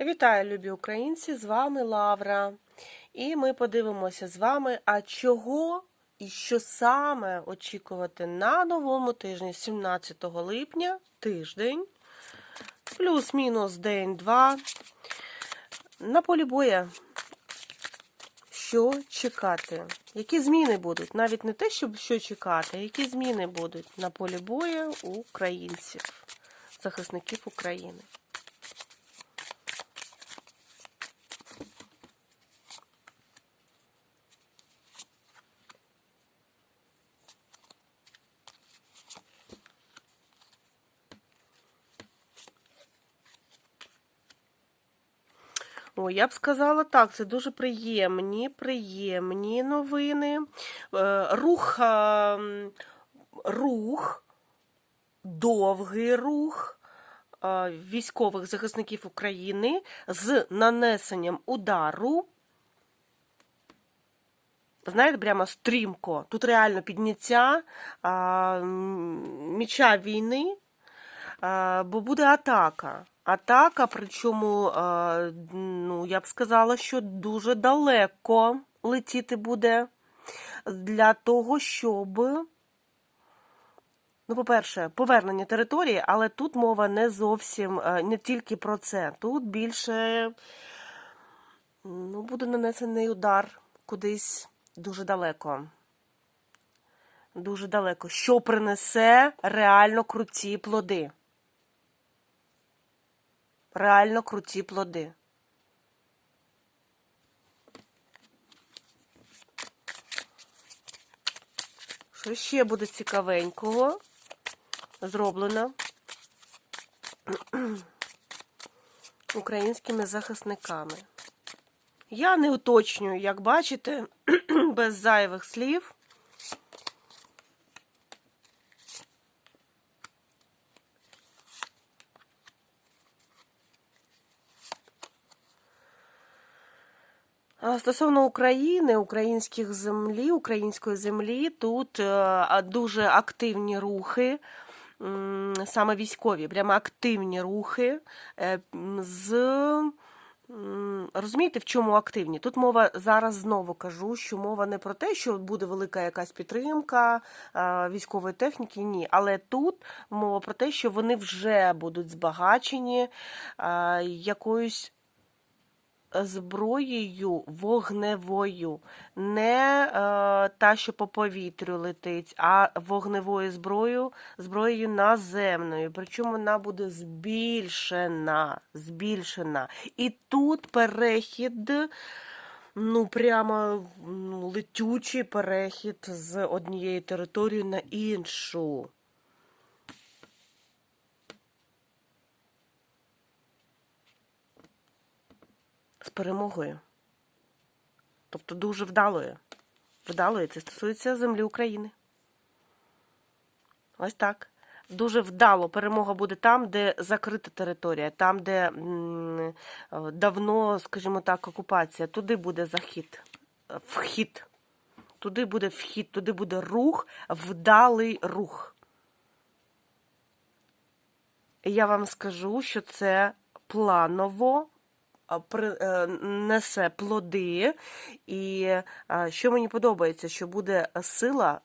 Вітаю, любі українці! З вами Лавра. І ми подивимося з вами, а чого і що саме очікувати на новому тижні, 17 липня, тиждень, плюс-мінус день-два. На полі боя. Що чекати? Які зміни будуть? Навіть не те, щоб що чекати, які зміни будуть на полі бою українців, захисників України. О, я б сказала так, це дуже приємні, приємні новини. Е, Рух, е, рух, довгий рух е, військових захисників України з нанесенням удару. Знаєте, прямо стрімко. Тут реально підняття а, міча війни, а, бо буде атака. Атака, причому, ну, я б сказала, що дуже далеко летіти буде для того, щоб. Ну, по-перше, повернення території, але тут мова не зовсім е, не тільки про це. Тут більше ну, буде нанесений удар кудись дуже далеко. Дуже далеко. Що принесе реально круті плоди. Реально круті плоди. Що ще буде цікавенького? Зроблено українськими захисниками. Я не уточнюю, як бачите, без зайвих слів. Стосовно України, українських землі, української землі, тут е, дуже активні рухи, саме військові, прямо активні рухи е, з. Розумієте, в чому активні? Тут мова зараз знову кажу, що мова не про те, що буде велика якась підтримка військової техніки, ні. Але тут мова про те, що вони вже будуть збагачені якоюсь зброєю вогневою, не е, та, що по повітрю летить, а вогневою зброєю, зброєю наземною. Причому вона буде збільшена, збільшена. І тут перехід. Ну, прямо ну, летючий перехід з однієї території на іншу. З перемогою. Тобто дуже вдалою. Вдалою це стосується землі України. Ось так. Дуже вдало перемога буде там, де закрита територія, там, де давно, скажімо так, окупація. Туди буде захід, е, вхід. Туди буде вхід, туди буде рух, вдалий рух. І я вам скажу, що це планово а, при- е, плоди. І що мені подобається, що буде сила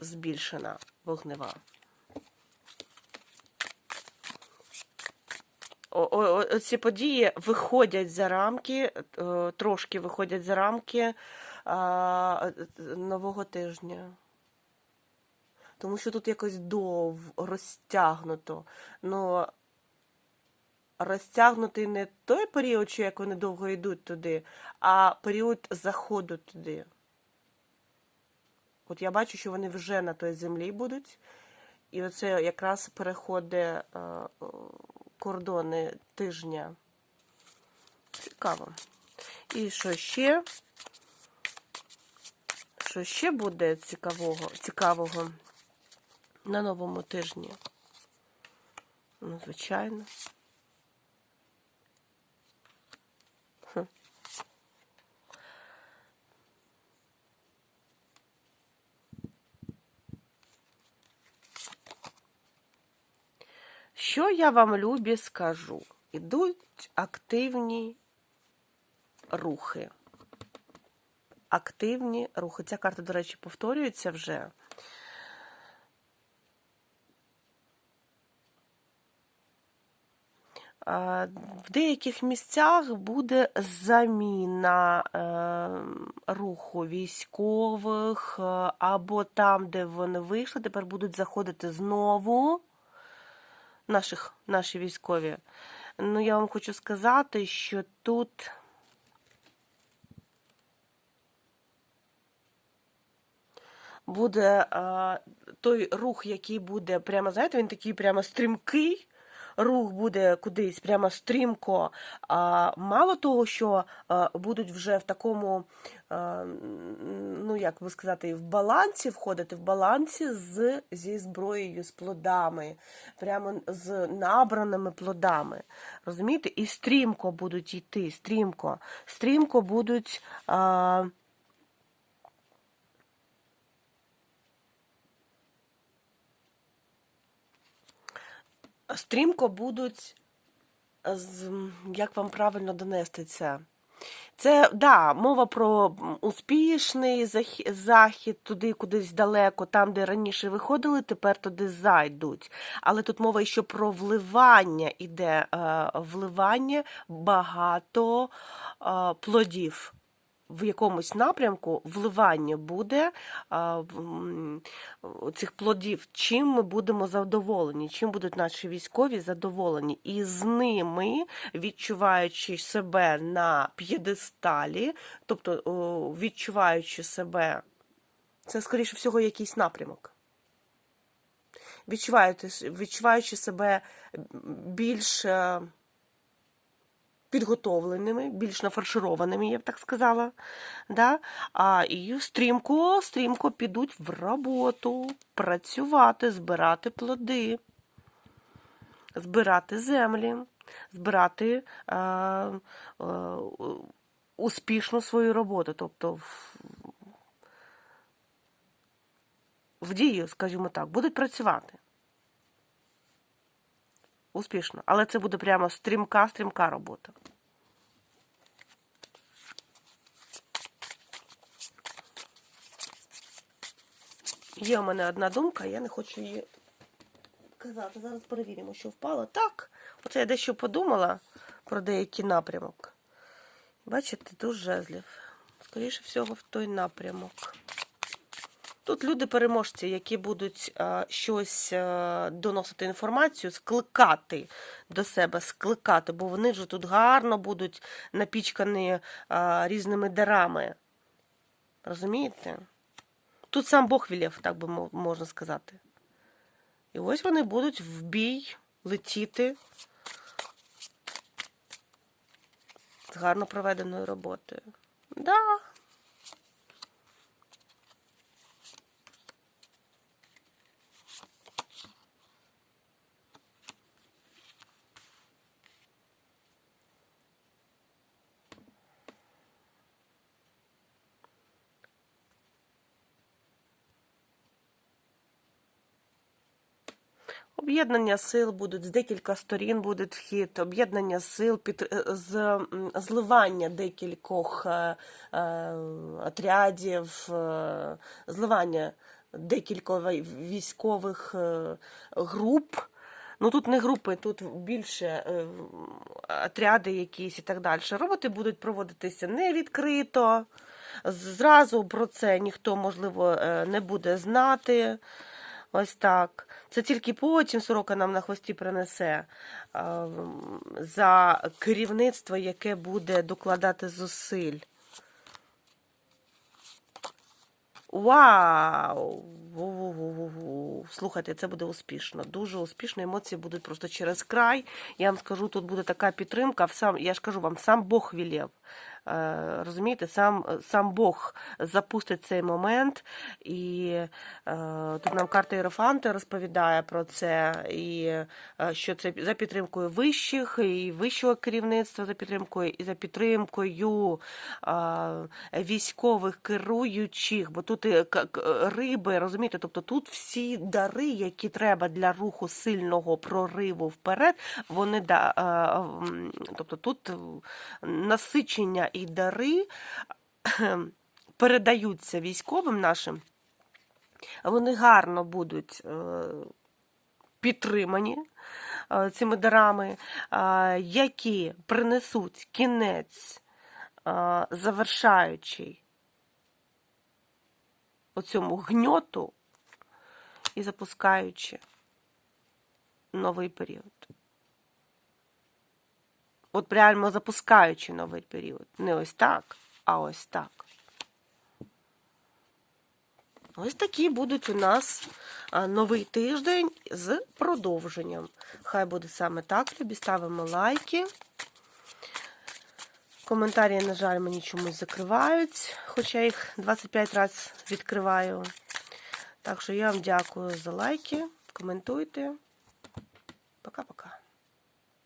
збільшена вогнева. Ці події виходять за рамки, е, трошки виходять за рамки нового тижня. Тому що тут якось дов розтягнуто. Ну, розтягнутий не той період, що як вони довго йдуть туди, а період заходу туди. От я бачу, що вони вже на той землі будуть. І оце якраз переходить е, кордони тижня. Цікаво. І що ще? Що ще буде цікавого, цікавого на новому тижні? Ну, звичайно. Що я вам, любі, скажу? ідуть активні рухи. Активні рухи. Ця карта, до речі, повторюється вже. В деяких місцях буде заміна е, руху військових, е, або там, де вони вийшли, тепер будуть заходити знову наших, наші військові. Ну, я вам хочу сказати, що тут. Буде а, той рух, який буде прямо, знаєте, він такий прямо стрімкий. Рух буде кудись прямо стрімко. А мало того, що а, будуть вже в такому, а, ну як би сказати, в балансі входити в балансі з, зі зброєю, з плодами, прямо з набраними плодами. Розумієте? І стрімко будуть йти, стрімко. Стрімко будуть. А, стрімко будуть, як вам правильно донести це? Це, да, мова про успішний захід, захід туди кудись далеко, там, де раніше виходили, тепер туди зайдуть. Але тут мова ще про вливання іде, е, вливання багато е, плодів в якомусь напрямку вливання буде а, цих плодів, чим ми будемо задоволені, чим будуть наші військові задоволені, і з ними, відчуваючи себе на п'єдесталі, тобто відчуваючи себе, це, скоріше всього, якийсь напрямок. Відчуваючи, відчуваючи себе більш. Підготовленими, більш нафаршированими, я б так сказала. Да? А і стрімко, стрімко підуть в роботу, працювати, збирати плоди, збирати землі, збирати е, е, успішну свою роботу. Тобто в, в дію, скажімо так, будуть працювати. Успішно. Але це буде прямо стрімка-стрімка робота. Є у мене одна думка, я не хочу її казати. Зараз перевіримо, що впало. Так, оце я дещо подумала про деякий напрямок. Бачите, тут жезлів. Скоріше всього, в той напрямок. Тут люди-переможці, які будуть а, щось а, доносити інформацію, скликати до себе, скликати, бо вони вже тут гарно будуть напічкані а, різними дарами. Розумієте? Тут сам Бог вілів, так би можна сказати. І ось вони будуть в бій летіти з гарно проведеною роботою. Да. Об'єднання сил будуть з декілька сторін буде вхід, об'єднання сил під е, з зливання декількох е, е, отрядів, е, зливання декількох військових е, груп. Ну тут не групи, тут більше е, отряди якісь і так далі. Роботи будуть проводитися не відкрито. Зразу про це ніхто, можливо, е, не буде знати. Ось так. Це тільки потім сорока нам на хвості принесе за керівництво, яке буде докладати зусиль. Вау! Слухайте, це буде успішно. Дуже успішно. Емоції будуть просто через край. Я вам скажу, тут буде така підтримка. Сам, я ж кажу вам, сам Бог вілєв. Е, Розумієте, сам, сам Бог запустить цей момент, і е, тут нам карта Єрофанти розповідає про це, і е, що це за підтримкою вищих, і вищого керівництва за підтримкою, і за підтримкою військових керуючих, бо тут і риби, розумієте, тобто тут всі дари, які треба для руху сильного прориву вперед, вони да, тобто тут насичення і дари передаються військовим нашим, вони гарно будуть е, підтримані е, цими дарами, е, які принесуть кінець завершаючий оцьому гньоту і запускаючи новий період. От прямо запускаючи новий період. Не ось так, а ось так. Ось такі будуть у нас новий тиждень з продовженням. Хай буде саме так. Тобі ставимо лайки. Коментарі, на жаль, мені чомусь закривають, хоча я їх 25 разів відкриваю. Так що я вам дякую за лайки. Коментуйте. Пока-пока.